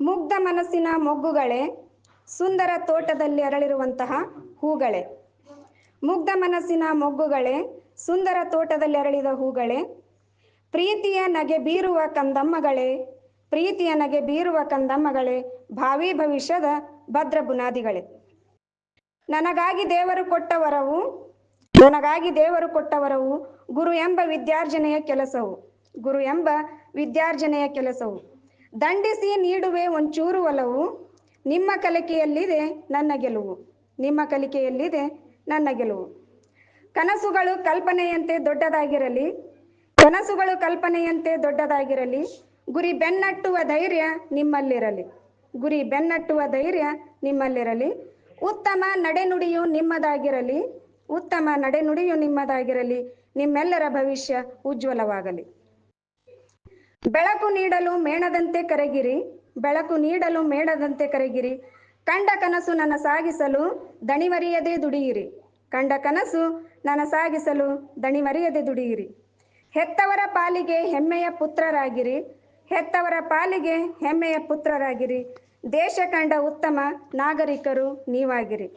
ಮುಗ್ಧ ಮನಸ್ಸಿನ ಮೊಗ್ಗುಗಳೇ ಸುಂದರ ತೋಟದಲ್ಲಿ ಅರಳಿರುವಂತಹ ಹೂಗಳೇ. ಮುಗ್ಧ ಮನಸ್ಸಿನ ಮೊಗ್ಗುಗಳೇ ಸುಂದರ ತೋಟದಲ್ಲಿ ಅರಳಿದ ಹೂಗಳೇ. ಪ್ರೀತಿಯ ನಗೆ ಬೀರುವ ಕಂದಮ್ಮಗಳೇ, ಪ್ರೀತಿಯ ನಗೆ ಬೀರುವ ಕಂದಮ್ಮಗಳೇ, ಭಾವಿ ಭವಿಷ್ಯದ ಭದ್ರ ಬುನಾದಿಗಳೇ. ನನಗಾಗಿ ದೇವರು ಕೊಟ್ಟ ವರವು, ನನಗಾಗಿ ದೇವರು ಕೊಟ್ಟ ವರವು ಗುರು ಎಂಬ ವಿದ್ಯಾರ್ಜನೆಯ ಕೆಲಸವು, ಗುರು ಎಂಬ ವಿದ್ಯಾರ್ಜನೆಯ ಕೆಲಸವು. ದಂಡಿಸಿ ನೀಡುವೆ ಒಂಚೂರು ಒಲವು, ನಿಮ್ಮ ಕಲಿಕೆಯಲ್ಲಿದೆ ನನ್ನ ಗೆಲುವು, ನಿಮ್ಮ ಕಲಿಕೆಯಲ್ಲಿದೆ ನನ್ನ ಗೆಲುವು. ಕನಸುಗಳು ಕಲ್ಪನೆಯಂತೆ ದೊಡ್ಡದಾಗಿರಲಿ, ಕನಸುಗಳು ಕಲ್ಪನೆಯಂತೆ ದೊಡ್ಡದಾಗಿರಲಿ, ಗುರಿ ಬೆನ್ನಟ್ಟುವ ಧೈರ್ಯ ನಿಮ್ಮಲ್ಲಿರಲಿ, ಗುರಿ ಬೆನ್ನಟ್ಟುವ ಧೈರ್ಯ ನಿಮ್ಮಲ್ಲಿರಲಿ. ಉತ್ತಮ ನಡೆನುಡಿಯು ನಿಮ್ಮದಾಗಿರಲಿ, ಉತ್ತಮ ನಡೆನುಡಿಯು ನಿಮ್ಮದಾಗಿರಲಿ, ನಿಮ್ಮೆಲ್ಲರ ಭವಿಷ್ಯ ಉಜ್ವಲವಾಗಲಿ. ಬೆಳಕು ನೀಡಲು ಮೇಣದಂತೆ ಕರಗಿರಿ, ಬೆಳಕು ನೀಡಲು ಮೇಣದಂತೆ ಕರಗಿರಿ. ಕಂಡ ಕನಸು ನನ್ನ ಸಾಗಿಸಲು ದಣಿವರಿಯದೆ ದುಡಿಯಿರಿ. ಕಂಡ ಕನಸು ನನ್ನ ಸಾಗಿಸಲು ದಣಿವರಿಯದೆ ದುಡಿಯಿರಿ. ಹೆತ್ತವರ ಪಾಲಿಗೆ ಹೆಮ್ಮೆಯ ಪುತ್ರರಾಗಿರಿ. ಹೆತ್ತವರ ಪಾಲಿಗೆ ಹೆಮ್ಮೆಯ ಪುತ್ರರಾಗಿರಿ. ದೇಶ ಕಂಡ ಉತ್ತಮ ನಾಗರಿಕರು ನೀವಾಗಿರಿ.